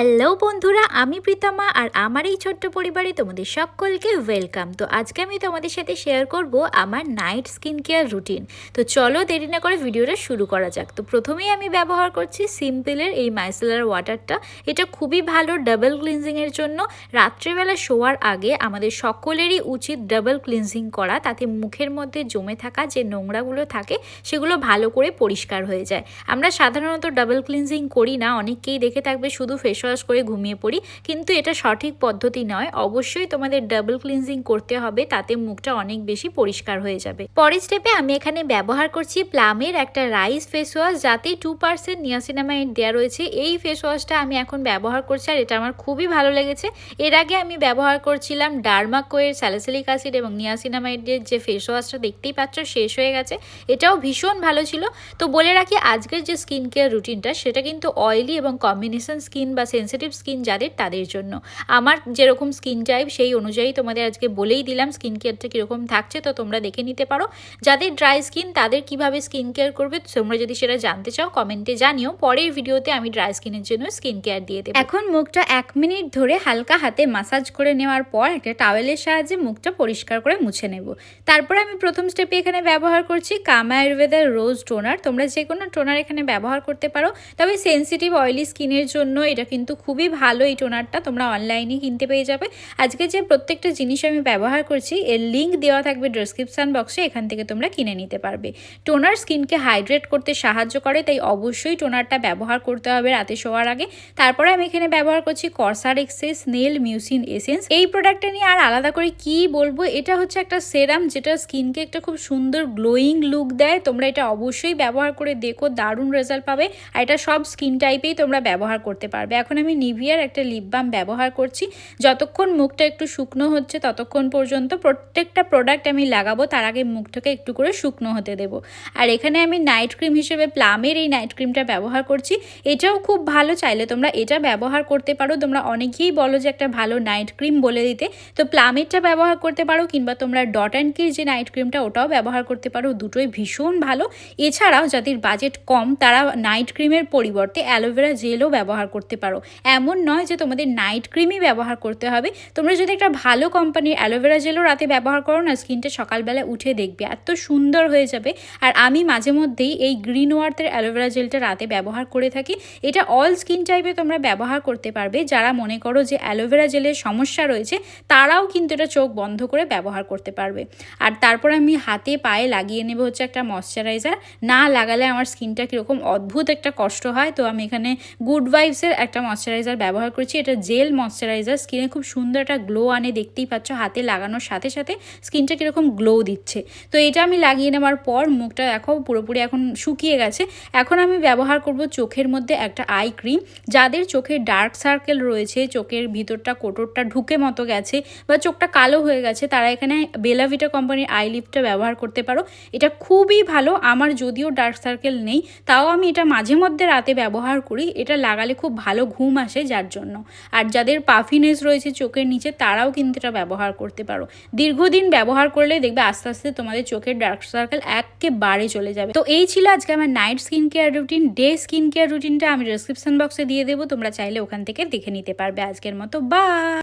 Hello বন্ধুরা, আমি প্রীতমা আর আমার এই ছোট্ট পরিবারে তোমাদের সকলকে ওয়েলকাম তো আজকে আমি তোমাদের সাথে শেয়ার করব আমার নাইট স্কিন কেয়ার রুটিন তো চলো দেরি না করে ভিডিওটা শুরু করা যাক। তো প্রথমেই আমি ব্যবহার করছি সিম্পলের এই মাইসেলার ওয়াটারটা এটা খুবই ভালো ডাবল ক্লিনজিংয়ের জন্য। রাত্রেবেলা শোয়ার আগে আমাদের সকলেরই উচিত ডাবল ক্লিনজিং করা। তাতে মুখের মধ্যে জমে থাকা যে নোংরাগুলো থাকে, সেগুলো ভালো করে পরিষ্কার হয়ে যায়। আমরা সাধারণত ডাবল ক্লিনজিং করি না। অনেককেই দেখে থাকবে শুধু ফেস ওয়াশ করে ঘুমিয়ে পড়ি। কিন্তু এটা সঠিক পদ্ধতি নয়। অবশ্যই তোমাদের ডাবল ক্লিনজিং করতে হবে, তাতে মুখটা অনেক বেশি পরিষ্কার হয়ে যাবে। পরের স্টেপে আমি এখানে ব্যবহার করছি প্লামের একটা রাইস ফেস ওয়াশ যাতে টু পার্সেন্ট নিয়াসিনামাইড দেওয়া রয়েছে। এই ফেস ওয়াশটা আমি এখন ব্যবহার করছি আর এটা আমার খুবই ভালো লেগেছে। এর আগে আমি ব্যবহার করছিলাম ডার্মাকোয়ের স্যালাসিলিক অ্যাসিড এবং নিয়াসিনামাইডের যে ফেস ওয়াশটা দেখতেই পাচ্ছ, শেষ হয়ে গেছে। এটাও ভীষণ ভালো ছিল। তো বলে রাখি, আজকের যে স্কিন কেয়ার রুটিনটা সেটা কিন্তু অয়েলি এবং কম্বিনেশন স্কিন বা সেন্সিটিভ স্কিন যাদের, তাদের জন্য। আমার যেরকম স্কিন টাইপ সেই অনুযায়ী তোমাদের আজকে বলেই দিলাম স্কিন কেয়ারটা কীরকম থাকছে, তো তোমরা দেখে নিতে পারো। যাদের ড্রাই স্কিন তাদের কীভাবে স্কিন কেয়ার করবে, তোমরা যদি সেটা জানতে চাও কমেন্টে জানিও। পরের ভিডিওতে আমি ড্রাই স্কিনের জন্য স্কিন কেয়ার দিয়ে দেবো। এখন মুখটা এক মিনিট ধরে হালকা হাতে মাসাজ করে নেওয়ার পর, একটা টাওয়েলের সাহায্যে মুখটা পরিষ্কার করে মুছে নেব। তারপর আমি প্রথম স্টেপে এখানে ব্যবহার করছি কামা আয়ুর্বেদার রোজ টোনার তোমরা যে কোনো টোনার এখানে ব্যবহার করতে পারো, তবে সেন্সিটিভ অয়েলি স্কিনের জন্য এটা কিন্তু খুবই ভালো এই টোনারটা, তোমরা অনলাইনে কিনতে পেয়ে যাবে। আজকে যে প্রত্যেকটা জিনিস আমি ব্যবহার করছি, এর লিঙ্ক দেওয়া থাকবে ডেসক্রিপশান বক্সে এখান থেকে তোমরা কিনে নিতে পারবে। টোনার স্কিনকে হাইড্রেট করতে সাহায্য করে, তাই অবশ্যই টোনারটা ব্যবহার করতে হবে রাতে শোয়ার আগে। তারপরে আমি এখানে ব্যবহার করছি কর্সার এক্সেস নেল মিউসিন এসেন্স এই প্রোডাক্টটা নিয়ে আর আলাদা করে কি বলব, এটা হচ্ছে একটা সেরাম যেটা স্কিনকে একটা খুব সুন্দর গ্লোয়িং লুক দেয়। তোমরা এটা অবশ্যই ব্যবহার করে দেখো, দারুণ রেজাল্ট পাবে। আর এটা সব স্কিন টাইপেই তোমরা ব্যবহার করতে পারবে। এখন আমি নিভিয়ার একটা লিপ বাম ব্যবহার করছি। যতক্ষণ মুখটা একটু শুকনো হচ্ছে ততক্ষণ পর্যন্ত প্রত্যেকটা প্রোডাক্ট আমি লাগাবো, তার আগে মুখটাকে একটু করে শুকনো হতে দেবো। আর এখানে আমি নাইট ক্রিম হিসেবে প্লামের এই নাইট ক্রিমটা ব্যবহার করছি। এটাও খুব ভালো, চাইলে তোমরা এটা ব্যবহার করতে পারো। তোমরা অনেকেই বলো যে একটা ভালো নাইট ক্রিম বলে দিতে। তো প্লামেরটা ব্যবহার করতে পারো কিংবা তোমরা ডট অ্যান্ড কির যে নাইট ক্রিমটা ওটাও ব্যবহার করতে পারো। দুটোই ভীষণ ভালো। এছাড়াও যাদের বাজেট কম, তারা নাইট ক্রিমের পরিবর্তে অ্যালোভেরা জেলও ব্যবহার করতে পারো। এমন নয় যে তোমাদের নাইট ক্রিমই ব্যবহার করতে হবে। তোমরা যদি একটা ভালো কোম্পানির অ্যালোভেরা জেলও রাতে ব্যবহার করো না স্কিনটা সকালবেলা উঠে দেখবে, এত সুন্দর হয়ে যাবে। আর আমি মাঝে মধ্যেই এই গ্রিন ওয়ার্থের অ্যালোভেরা জেলটা রাতে ব্যবহার করে থাকি। এটা অল স্কিন টাইপে তোমরা ব্যবহার করতে পারবে। যারা মনে করো যে অ্যালোভেরা জেলের সমস্যা রয়েছে, তারাও কিন্তু এটা চোখ বন্ধ করে ব্যবহার করতে পারবে। আর তারপর আমি হাতে পায়ে লাগিয়ে নেব হচ্ছে একটা ময়শ্চারাইজার না লাগালে আমার স্কিনটা কীরকম অদ্ভুত একটা কষ্ট হয়। তো আমি এখানে গুড ভাইবসের একটা ময়শ্চারাইজার ব্যবহার করছি। এটা জেল ময়শ্চারাইজার, স্কিনে খুব সুন্দর একটা গ্লো আনে, দেখতেই পাচ্ছ হাতে লাগানোর সাথে সাথে স্কিনটা কীরকম গ্লো দিচ্ছে। তো এটা আমি লাগিয়ে নেওয়ার পর মুখটা দেখো পুরোপুরি এখন শুকিয়ে গেছে। এখন আমি ব্যবহার করব চোখের মধ্যে একটা আই ক্রিম যাদের চোখে ডার্ক সার্কেল রয়েছে, চোখের ভিতরটা কোটরটা ঢুকে মতো গেছে বা চোখটা কালো হয়ে গেছে, তারা এখানে বেলাভিটা কোম্পানির আই লিপটা ব্যবহার করতে পারো। এটা খুবই ভালো। আমার যদিও ডার্ক সার্কেল নেই, তাও আমি এটা মাঝে মধ্যে রাতে ব্যবহার করি। এটা লাগালে খুব ভালো ঘুম আসে যার জন্য। আর যাদের পাফিনেস রয়েছে চোখের নিচে, তারাও কিন্তু এটা ব্যবহার করতে পারো। দীর্ঘদিন ব্যবহার করলে দেখবে আস্তে আস্তে তোমাদের চোখের ডার্ক সার্কেল একেবারে চলে যাবে। তো এই ছিল আজকে আমার night skin care routine day skin care রুটিনটা আমি ডিসক্রিপশন বক্সে দিয়ে দেবো। তোমরা চাইলে ওখান থেকে দেখে নিতে পারবে আজকের মতো। বা